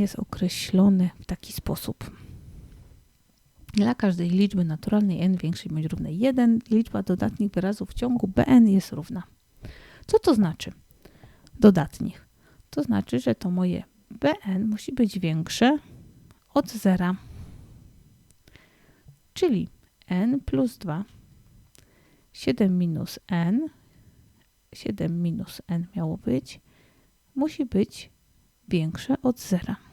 jest określony w taki sposób. Dla każdej liczby naturalnej n większej bądź równej 1 liczba dodatnich wyrazów w ciągu bn jest równa. Co to znaczy? Dodatnich. To znaczy, że to moje bn musi być większe od zera. Czyli n plus 2, 7 minus n, 7 minus n miało być, musi być większe od zera.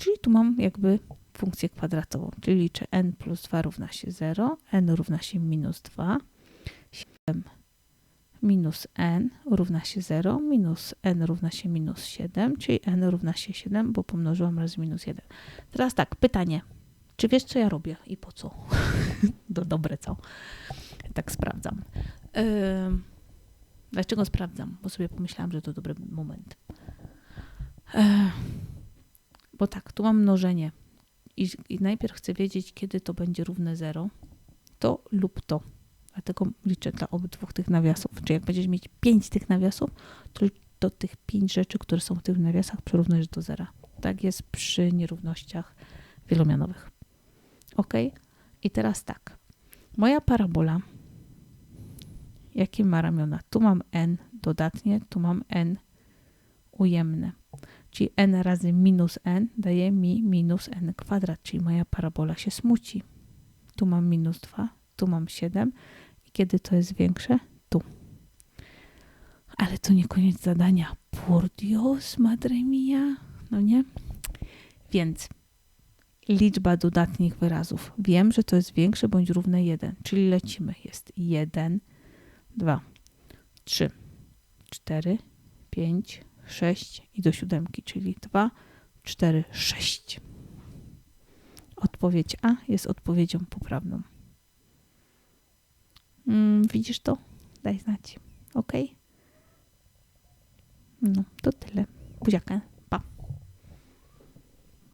Czyli tu mam jakby funkcję kwadratową, czyli liczę n plus 2 równa się 0, n równa się minus 2, 7 minus n równa się 0, minus n równa się minus 7, czyli n równa się 7, bo pomnożyłam razy minus 1. Teraz tak, pytanie. Czy wiesz, co ja robię i po co? Do, dobre co? Tak sprawdzam. Yy, dlaczego sprawdzam? Bo sobie pomyślałam, że to dobry moment. Yy, bo tak, tu mam mnożenie i, i najpierw chcę wiedzieć, kiedy to będzie równe 0, to lub to. Dlatego liczę dla obydwu tych nawiasów. Czyli jak będziesz mieć 5 tych nawiasów, to do tych 5 rzeczy, które są w tych nawiasach, przyrównujesz do zera. Tak jest przy nierównościach wielomianowych. Ok? I teraz tak. Moja parabola, jakie ma ramiona? Tu mam n dodatnie, tu mam n ujemne. Czyli n razy minus n daje mi minus n kwadrat, czyli moja parabola się smuci. Tu mam minus 2, tu mam 7 i kiedy to jest większe? Tu. Ale to nie koniec zadania. Por Dios, madre mia. No nie? Więc liczba dodatnich wyrazów. Wiem, że to jest większe bądź równe 1, czyli lecimy. Jest 1, 2, 3, 4, 5, 6 i do siódemki, czyli 2, 4, 6. Odpowiedź A jest odpowiedzią poprawną. Mm, widzisz to? Daj znać. Ok? No, to tyle. Buziaka.